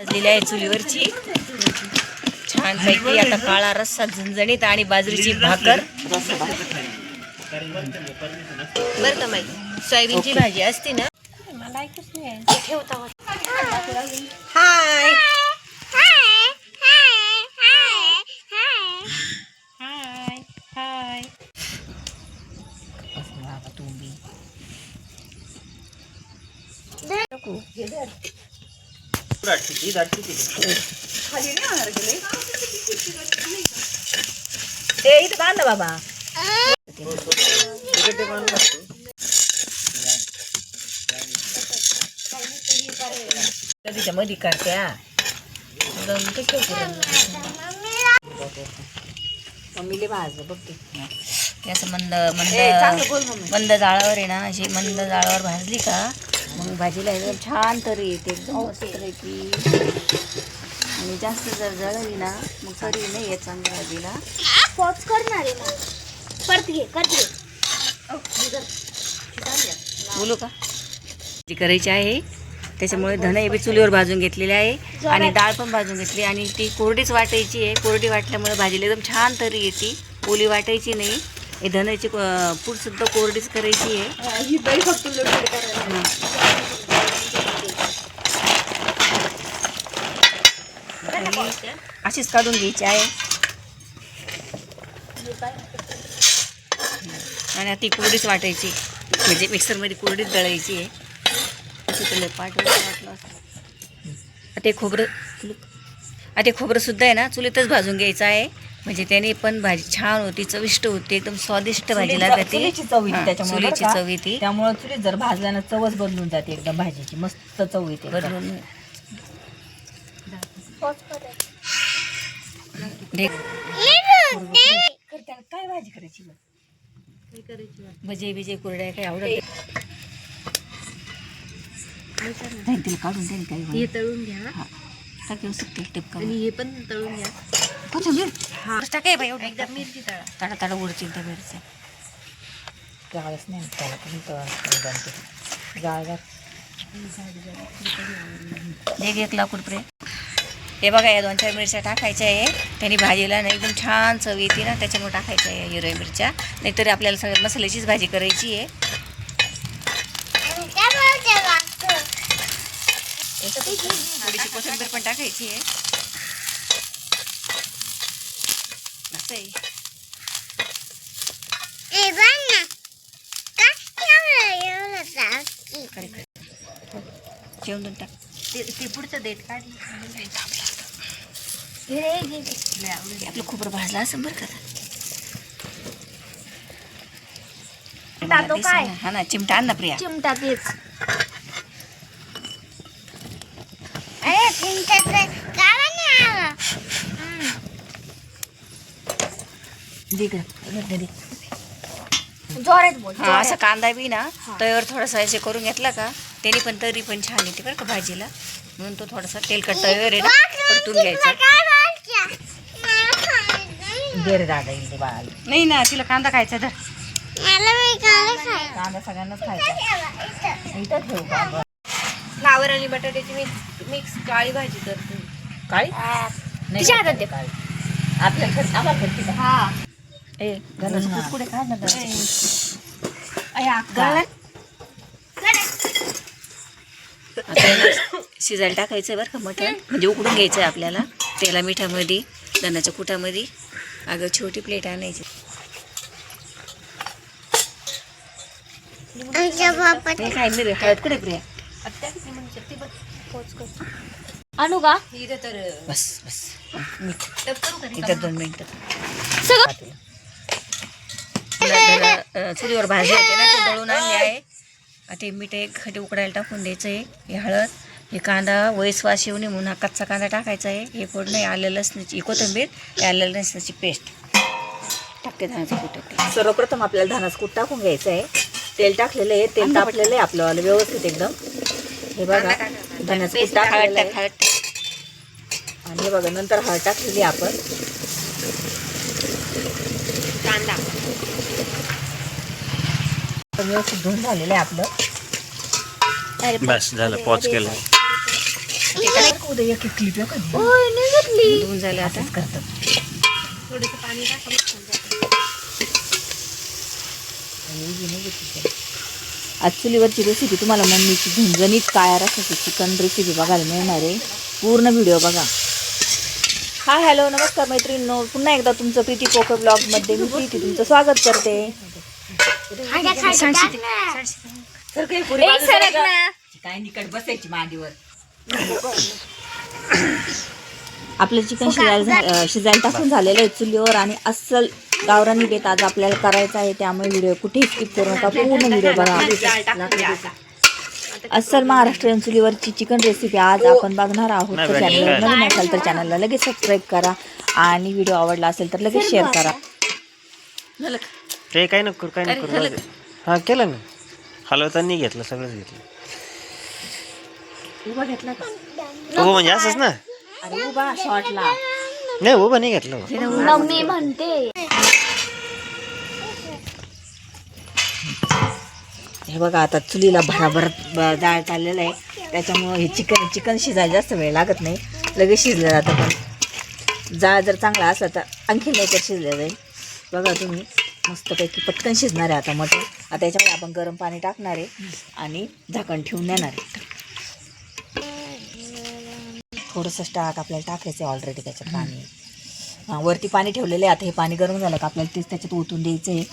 भाजलेली आहे चुलीवरची छान पैकी आता काळा रस्सा झणझणीत आणि बाजरीची भाकर बरं का माई सोयाबीनची भाजी असते ना मला ऐकूच नाही ठेवता हाय हाय हाय बाबा तुम्ही ते इथं बांधा बाबा. कधीच्या मध्ये करत्या. मम्मीले भाजलं बघ ते. असं मंद मंद मंद जाळावर आहे ना अशी मंद जाळावर भाजली का मग भाजीला एकदम छान तरी येते एकदम आणि जास्त जर जळली ना मग तरी नाही येत चांगल्या भाजीला. पॉज करणार आहे ना. परत घे करत घे. बोलू का? जी करायची आहे. त्याच्यामुळे धणे बी चुलीवर भाजून घेतलेले आहे. आणि डाळ पण भाजून घेतली. आणि ती कोरडीच वाटायची आहे. कोरडी वाटल्यामुळे भाजीला एकदम छान तरी येते. ओली वाटायची नाही. हे धण्याची पूड सुद्धा कोरडीच करायची आहे. ही बाई फक्त अशीच काढून घ्यायची आहे. आणि आता ती कोरडीच वाटायची. म्हणजे मिक्सरमध्ये कोरडीच दळायची आहे. असं तुला पाठवलं वाटलं ते खोबरं आता ते खोबरं सुद्धा आहे ना चुलीतच भाजून घ्यायचं आहे. म्हणजे त्याने पण भाजी छान होती चविष्ट होती एकदम स्वादिष्ट भाजी लागते चुलीची चव येते त्यामुळं चुलीत जर भाजल्यानं चवच बदलून जाते एकदम भाजीची. मस्त चव येते. बदलून काय भाजी करायची? भजे बिजे कुरड्या काही आवडत नाही. तिला काढून काही हे तळून घ्या. टाक. आणि हे पण तळून घ्या. कोथिंबीर हा टाक हे बाई एवढं एकदा मिरची तळा ताडा ताडा उडतील त्या मिरच्या. जाळच नाही त्याला पण तळ-. जाळ्यात एक एक लाकूड प्रे हे बघा या दोन चार मिरच्या टाकायच्या आहे. त्यांनी भाजीला ना एकदम छान चव येते ना त्याच्यामुळे टाकायच्या आहे हिरव्या मिरच्या. नाहीतरी आपल्याला सगळ्यात मसाल्याचीच भाजी करायची आहे. थोडीशी कोथिंबीर पण टाकायची आहे. असं आहे करे करे जेवण टाक ते पुढचं देठ काढली आपलं खोबरं भाजलं असं बरं का. हा ना चिमटा आण ना प्रिया चिमटा तेच दे इकडं. इकडं दे. जोरात बोल हा असा कांदा बी ना तव्यावर थोडासा असे करून घेतला का त्याने पण तरी पण छान येते बरं का भाजीला. म्हणून तो थोडासा तेलकट तव्यावर आहे ना परतून घ्यायचा. ते बाळाला. नाही ना तिला कांदा खायचा तर कांदा सगळ्यांनाच खायचा. इथं ठेवू. फ्लावर आणि बटाट्याची मिक्स मिक्स काळी भाजी करते. काळी? नाही तिच्या हातात दे. काळी. आपल्या घरी आम्हाला घरची का? हा. ए काढ ना आता याला शिजायला टाकायचं बरं का मटण. म्हणजे उकडून घ्यायचं आहे आपल्याला तेला मिठामध्ये धनाच्या कुटामध्ये. अगं छोटी प्लेट आणायची. हे काय मिरे? हळद कुठे प्रिया? आणू का? इथं तर बस बस. मीठ टप करू का इथं दोन मिनिटं. सगळं चुलीवर भाजी होते ना ते दळून आणले आहे. आता हे मीठ एक खटे उकडायला टाकून द्यायचं आहे. हे हळद हे कांदा वयस्वास येऊ नये म्हणून हा कच्चा कांदा टाकायचा आहे. हे फोड नाही आलं लसणाची कोथिंबीर हे आलं लसणाची पेस्ट. टाकते धानाचं कुठं सर्वप्रथम आपल्याला धानाचं कूट टाकून घ्यायचं आहे. तेल टाकलेलं आहे तेल तापलेलं आहे आपलं व्यवस्थित एकदम. हे बघा धण्याचं कूट टाकलेलं हळद आहे आणि हे बघा नंतर हळद टाकलेली आहे आपण. कांदा. व्यवस्थित धुवून झालेलं आहे आपलं. बस झालं पॉज केलं. उद्या एक एक क्लिप आहे का? ओय निघतली. दोन झाले आता. असंच करतात. थोडंसं पाणी टाका मग समजा. आज चुलीवरची रेसिपी तुम्हाला मम्मीची झणझणीत काळ्या रसाची चिकन रेसिपी बघायला मिळणार आहे. पूर्ण व्हिडिओ बघा. हाय हॅलो नमस्कार मैत्रिणींनो. पुन्हा एकदा तुमचं प्रीती पोकर ब्लॉगमध्ये मी प्रीती तुमचं स्वागत करते. खाड्या खाड्या टाक ना. तर काही ए, सरक ना. काय निकट बसायची मांडीवर. आपलं चिकन शिजायला शिजायला टाकून झालेलं आहे चुलीवर आणि अस्सल गावरानी बेत आज आपल्याला करायचा आहे त्यामुळे व्हिडिओ कुठेही स्किप करू नका. पूर्ण व्हिडिओ बघा. अस्सल महाराष्ट्रीयन चुलीवरची चिकन रेसिपी आज आपण बघणार आहोत. तर चॅनलवर नवीन असाल तर चॅनलला लगेच सबस्क्राईब करा आणि व्हिडिओ आवडला असेल तर लगेच शेअर करा? ते काही नको करू काही नको करू हां केलं ना. हलवताना घेतलं सगळंच घेतलं. उभा घेतला का? हो म्हणजे असंच ना? अरे उभा शॉर्टला नाही उभं नाही घेतलं. हो. मम्मी म्हणते. हे बघा आता चुलीला भराभर ब- डाळ चाललेलं आहे. त्याच्यामुळं हे चिकन चिकन शिजायला जास्त वेळ लागत नाही. लगेच शिजलं जातं पण. जाळ जर चांगला असला तर आणखी लवकर शिजलं जाईल. बघा तुम्ही. मस्तपैकी पटकन शिजणार आहे आता मटण. आता याच्यामध्ये आपण गरम पाणी टाकणार आहे आणि झाकण ठेवून देणार आहे. थोडंसं स्टार्ट आपल्याला टाकायचं आहे ऑलरेडी त्याच्यात पाणी. हां वरती पाणी ठेवलेलं आहे. आता हे पाणी गरम झालं का आपल्याला तेच त्याच्यात ओतून द्यायचं आहे.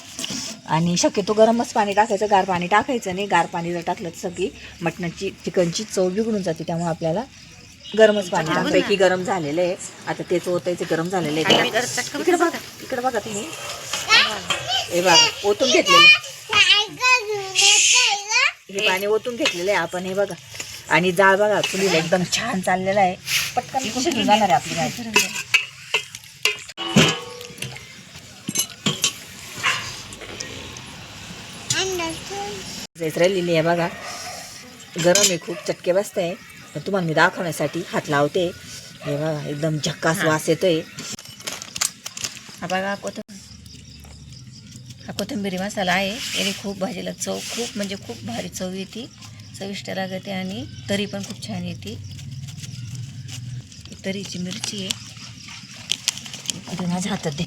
आणि शक्यतो गरमच पाणी टाकायचं गार पाणी टाकायचं नाही. गार पाणी जर टाकलं तर सगळी मटणाची चिकनची चव बिघडून जाते. त्यामुळे आपल्याला गरमच पाणी टाकायची. गरम झालेलं आहे. आता तेच ओतायचं गरम झालेलं आहे. इकडे बघा इकडे बघा तुम्ही. हे बघा ओतून घेतलेलं. हे पाणी ओतून घेतलेलं आहे आपण हे बघा. आणि जाळ बघा चुलीला एकदम छान चाललेला आहे. पटकन शिजून जाणार आहे आपली राहिलेली आहे बघा. गरम आहे खूप चटके बसत आहे पण तुम्हाला मी दाखवण्यासाठी हात लावते. हे बघा एकदम झक्कास वास येतोय. हा बघा कोथंबीर हा कोथिंबिरी मसाला आहे. याने खूप भाजीला चव खूप म्हणजे खूप भारी चव येते. चविष्ट लागते आणि तरी पण खूप छान येते. तरीची मिरची आहे. माझ्या हातात दे.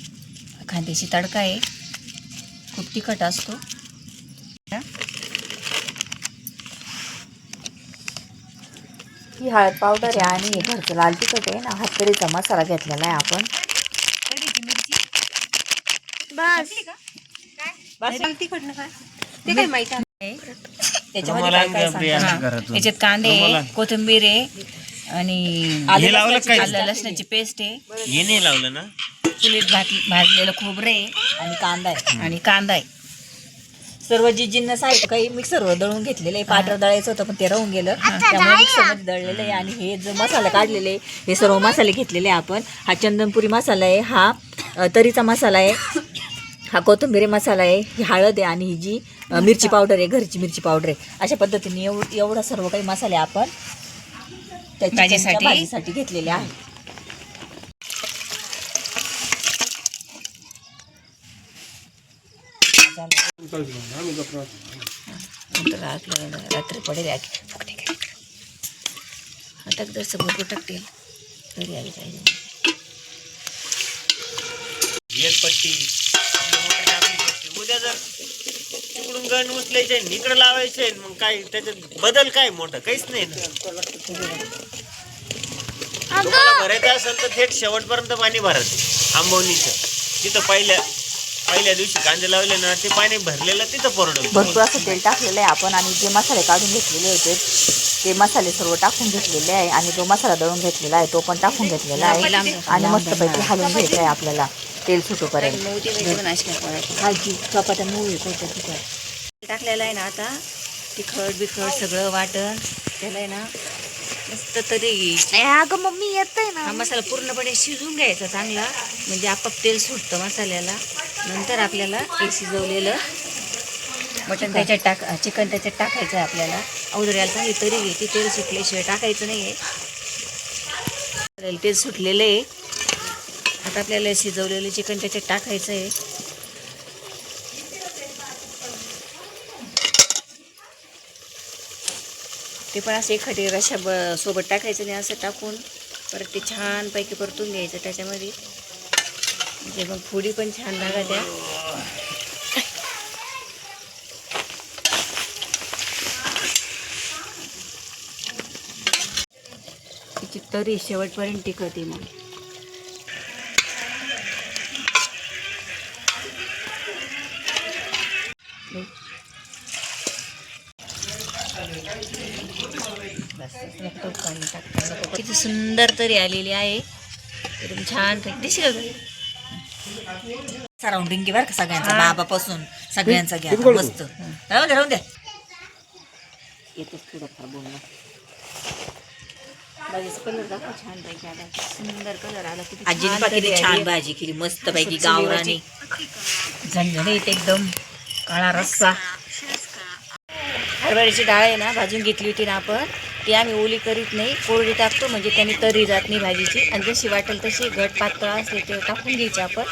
खांद्याची तडका आहे. खूप तिखट असतो. हा. हळद पावडर आहे आणि हे घरचं लाल तिखट आहे ना हातकरीचा मसाला घेतलेला आहे आपण. बस. नाही, तिखट नका ते काय माहिती आहे? आहे. त्याच्यामध्ये काय काय सांगता? याच्यात कांदे आहे कोथिंबीर आहे आणि हे लावलं काय? आलं लसणाची पेस्ट आहे. हे नाही लावलं ना? चुलीत भात भाजलेलं खोबरं आहे आणि कांदा आहे आणि कांदा आहे. सर्व जी जिन्नस आहे काही मिक्सरवर दळून घेतलेले आहे. पाटर दळायचं होतं पण ते राहून गेलं. त्यामुळे मिक्सरमध्ये दळलेलं आहे आणि हे जो मसाला काढलेले आहे, हे सर्व मसाले घेतलेले आहे आपण. हा चंदनपुरी मसाला आहे हा अ, तरीचा मसाला आहे. हा कोथिंबिरी मसाला आहे ही हळद आहे आणि ही जी मिरची पावडर आहे घरची मिरची पावडर आहे. अशा पद्धतीने एव एवढा सर्व काही मसाले आपण त्या चिकनच्या भाजीसाठी? भाजीसाठी घेतलेले आहे. नंतर आपल्याला रात्री पडेल आगी. फुकटे काय आता जर सगळं टाकतील. तरी आली पाहिजे एक पट्टी उद्या जर गण उचलायचे इकडे लावायचे मग काय त्याच्यात बदल काय मोठं? काहीच नाही ना. तुम्हाला भरायचं असेल तर थेट शेवटपर्यंत पाणी भरायचं. आंबवणीचं. तिथं पहिल्या पहिल्या दिवशी कांदे लावले ना ते पाणी भरलेलं तिथं परवडलं. भरपूर असं तेल टाकलेलं आहे आपण आणि जे मसाले काढून घेतलेले होते ते मसाले सर्व टाकून घेतलेले आहे आणि जो मसाला दळून घेतलेला आहे तो पण टाकून घेतलेला आहे आणि मस्तपैकी हलवून घ्यायचं आहे आपल्याला. तेल सुटूपर्यंत. ती आहे टाकलेलं आहे ना आता. तिखट बिखट सगळं वाटण त्याला आहे ना. मस्त तरी. अगं मम्मी येतंय हा ना मसाला पूर्णपणे शिजून घ्यायचा चांगला. म्हणजे आपाप तेल सुटतं मसाल्याला. नंतर आपल्याला ते शिजवलेलं मटण त्याच्यात टाक चिकन त्याच्यात टाकायचं आहे आपल्याला. अगोदर याला चांगली तरी घ्यायची तेल सुटल्याशिवाय टाकायचं नाही आहे तेल सुटलेलं आहे. आता आपल्याला शिजवलेलं चिकन त्याच्यात टाकायचं आहे. ते पण असं एखादी रशा ब सोबत टाकायचं नाही असं टाकून परत ते छानपैकी परतून घ्यायचं त्याच्यामध्ये. म्हणजे मग फुडी पण छान लागा त्या तिची तरी शेवटपर्यंत टिकते मग. किती सुंदर तरी आलेली आहे. एकदम छान दिसेल सराउंडिंग घे बरं का सगळ्यांचा बाबापासून सगळ्यांचा घ्या. मस्त. राहून द्या राहून द्या येतच थोडंफार बोलणं आजीने छान. भाजी केली मस्त पैकी गावरानी. झणझणीत एकदम काळा रस्सा. हरभऱ्याची डाळ आहे ना भाजून घेतली होती ना आपण. ती आम्ही ओली करीत नाही. कोरडी टाकतो म्हणजे त्याने तरी जात नाही भाजीची. आणि जशी वाटेल तशी घट पातळ असते ते टाकून घ्यायची आपण.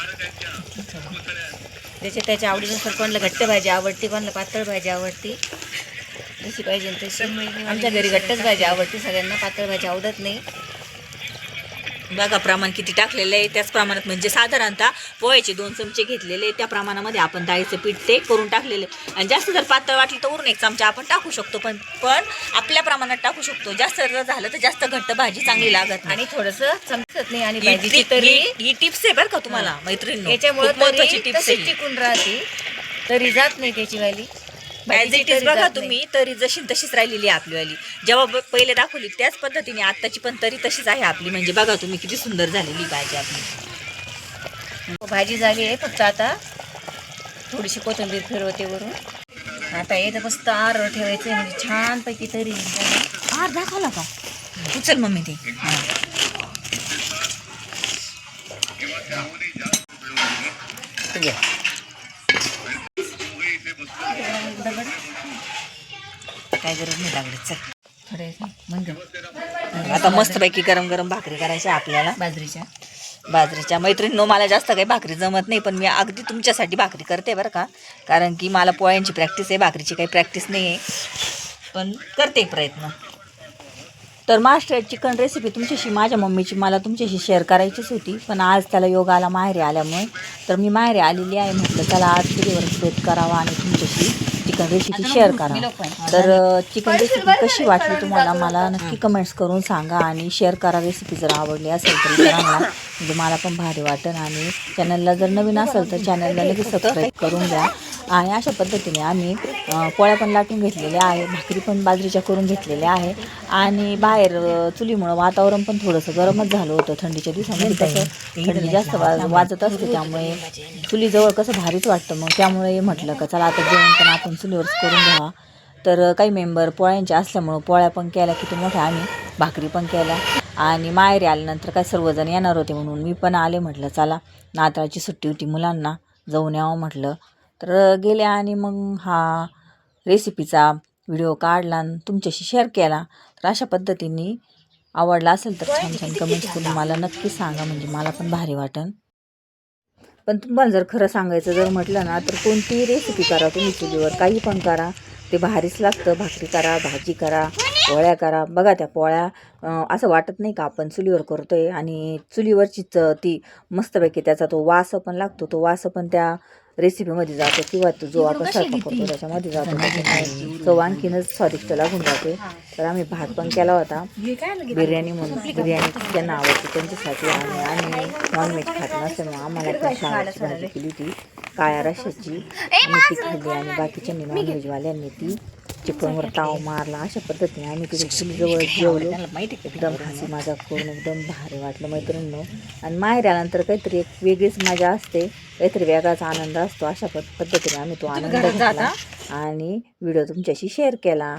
त्याच्या त्याच्या आवडीनुसार कोणाला घट्ट भाजी आवडते कोणाला पातळ भाजी आवडते. जशी पाहिजे तशी. आमच्या घरी घट्टच भाजी आवडते सगळ्यांना पातळ भाजी आवडत नाही. बघा प्रमाण किती टाकलेलं आहे. त्याच प्रमाणात म्हणजे साधारणतः पोह्याचे दोन चमचे घेतलेले त्या प्रमाणामध्ये आपण डाळीचं पीठ ते करून टाकलेले आणि जास्त जर पातळ वाटलं तर वरून एक चमचा आपण टाकू शकतो. पण पण आपल्या प्रमाणात टाकू शकतो. जास्त जर झालं तर जास्त घट्ट भाजी चांगली लागत नाही. आणि थोडंसं चमचत नाही आणि ही तरी ही- टिप्स आहे बरं का तुम्हाला मैत्रीण याच्यामुळे टिप्स टिकून राहते. तरी जात नाही त्याची वाली. Is तरी बघा. तुम्ही तरी जशी तशीच राहिलेली आहे आपली वाली. जेव्हा पहिले दाखवली त्याच पद्धतीने आत्ताची पण तरी तशीच आहे आपली. म्हणजे बघा तुम्ही किती सुंदर झालेली भाजी आपली. भाजी झाली आहे फक्त आता. थोडीशी कोथिंबीर फिरवते वरून. आता येतं मस्त आर ठेवायचं म्हणजे छानपैकी तरी. आर दाखवला का? उचल मम्मी ते. काय गरज नाही लागली. चल. थोडे म्हणजे आता मस्तपैकी गरम गरम भाकरी करायची आपल्याला. बाजरीच्या. बाजरीच्या. मैत्रिणीनो मला जास्त काही भाकरी जमत नाही पण मी अगदी तुमच्यासाठी भाकरी करते बरं का. कारण की मला पोळ्यांची प्रॅक्टिस आहे भाकरीची काही प्रॅक्टिस नाही आहे. पण करते प्रयत्न. तर मास्टर चिकन रेसिपी तुमच्याशी माझ्या मम्मीची मला तुमच्याशी शेअर करायचीच होती. पण आज त्याला योग आला माहेरी आल्यामुळे. तर मी माहेरी आलेली आहे म्हटलं चला आज चुलीवर बेत करावा आणि तुमच्याशी चिकन रेसिपी शेअर करा. तर चिकन रेसिपी कशी वाटली तुम्हाला? मला नक्की कमेंट्स करून सांगा आणि शेअर करा रेसिपी जर आवडली असेल तर इतरांना म्हणजे मला पण भारी वाटेल आणि चॅनलला जर नवीन असेल तर चॅनलला लगेच सबस्क्राईब करून द्या आणि अशा पद्धतीने आम्ही पोळ्या पण लाटून घेतलेल्या आहे भाकरी पण बाजरीच्या करून घेतलेल्या आहे आणि बाहेर चुलीमुळं वातावरण पण थोडंसं गरमच झालं होतं थंडीच्या दिवसामध्ये. कसं थंडी जास्त वाजत असते त्यामुळे चुलीजवळ कसं भारीच वाटतं. मग त्यामुळे म्हटलं का चला आता जेवण पण आपण चुलीवरच करून घ्यावा. तर काही मेंबर पोळ्यांचे असल्यामुळं पोळ्या पण केल्या किती मोठ्या आम्ही भाकरी पण केल्या. आणि माहेरी आल्यानंतर काय सर्वजण येणार होते म्हणून मी पण आले म्हटलं चला नाताळची सुट्टी होती मुलांना जाऊन यावं म्हटलं. तर गेले आणि मग हा रेसिपीचा व्हिडिओ काढला आणि तुमच्याशी शेअर केला. तर अशा पद्धतीने आवडला असेल तर छान छान कमेंट्स करून मला नक्की सांगा म्हणजे मला पण भारी वाटेल पण तुम्हाला जर खरं सांगायचं जर म्हटलं ना तर कोणतीही रेसिपी करा तुम्ही चुलीवर काही पण करा. ते भारीच लागतं. भाकरी करा भाजी करा पोळ्या करा. बघा त्या पोळ्या असं वाटत नाही का आपण चुलीवर करतोय आणि चुलीवरचीच ती मस्तपैकी त्याचा तो वास पण लागतो. तो वास पण त्या रेसिपीमध्ये जातो किंवा तो जो आपण स्वयंपाक करतो त्याच्यामध्ये जातो. त्याच्यामुळे चव आणखीनच स्वादिष्ट लागून जाते. तर आम्ही भात पण केला होता. बिर्याणी म्हणून. बिर्याणी ज्यांना आवडते. त्यांच्यासाठी आणि आम्ही नॉनव्हेज खात नसल्यामुळे आम्हाला पण शाळेची भाजी केली होती. काळ्या रशाची आम्ही ती खाल्ली आणि बाकीच्यांनी नॉनव्हेजवाल्यांनी ती चिकनवर ताव मारला अशा पद्धतीने आम्ही तिथे चुलीजवळ जेवलो एकदम हसी मजाक करून एकदम भारी वाटलं मैत्रिणींनो. आणि माहेर आल्यानंतर काहीतरी एक वेगळीच मजा असते. काहीतरी वेगळाच आनंद असतो. अशा पद्धतीने आम्ही तो आनंद घेतला आणि व्हिडिओ तुमच्याशी शेअर केला.